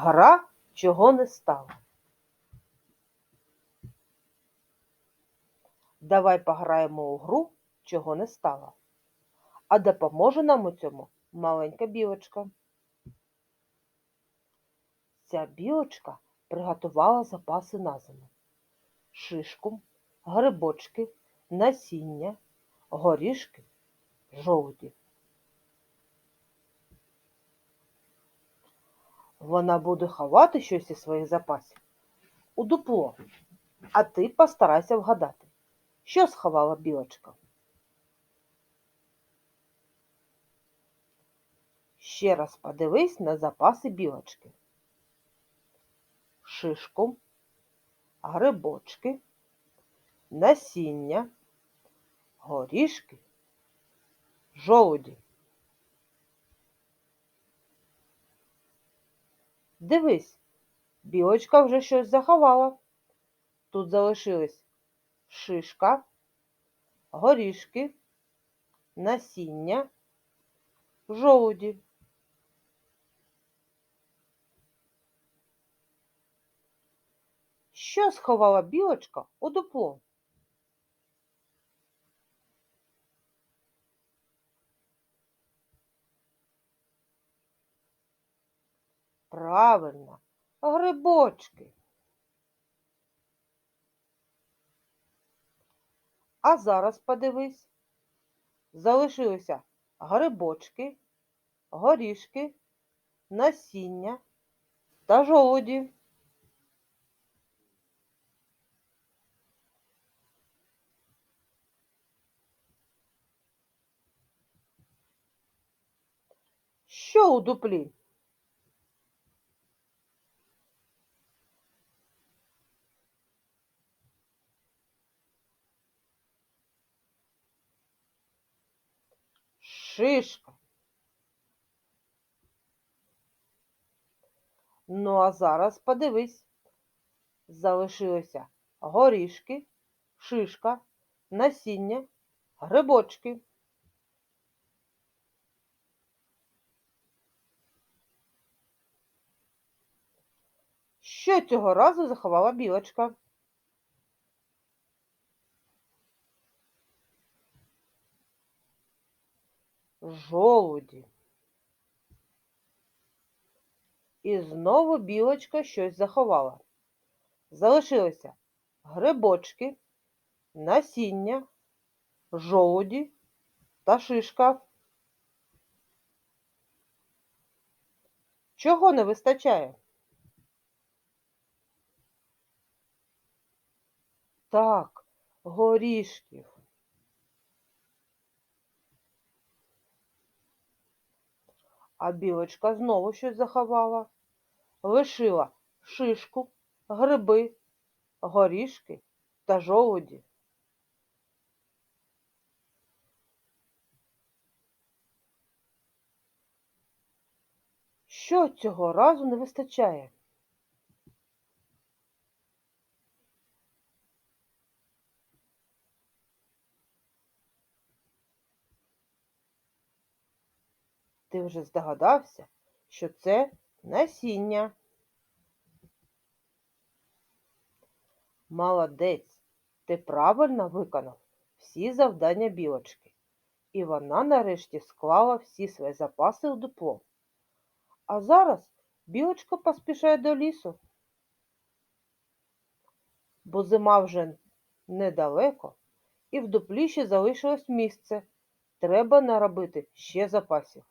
Гра чого не стало. Давай пограємо у гру, чого не стало. А допоможе нам у цьому маленька білочка. Ця білочка приготувала запаси на зиму. Шишку, грибочки, насіння, горішки, жовті. Вона буде ховати щось із своїх запасів у дупло, а ти постарайся вгадати, що сховала білочка. Ще раз подивись на запаси білочки. Шишку, грибочки, насіння, горішки, жолуді. Дивись, білочка вже щось заховала. Тут залишились шишка, горішки, насіння, жолуді. Що сховала білочка у дупло? Правильно, грибочки. А зараз подивись, залишилися грибочки, горішки, насіння та жолуді. Що у дуплі? Шишка. Ну, а зараз подивись. Залишилися горішки, шишка, насіння, грибочки. Що цього разу заховала білочка? Жолуді. І знову білочка щось заховала. Залишилися грибочки, насіння, жолуді та шишка. Чого не вистачає? Так, горішків. А білочка знову щось заховала. Лишила шишку, гриби, горішки та жолуді. Що цього разу не вистачає? Ти вже здогадався, що це насіння. Молодець, ти правильно виконав всі завдання білочки, і вона нарешті склала всі свої запаси у дупло. А зараз білочка поспішає до лісу, бо зима вже недалеко, і в дуплі ще залишилось місце. Треба наробити ще запасів.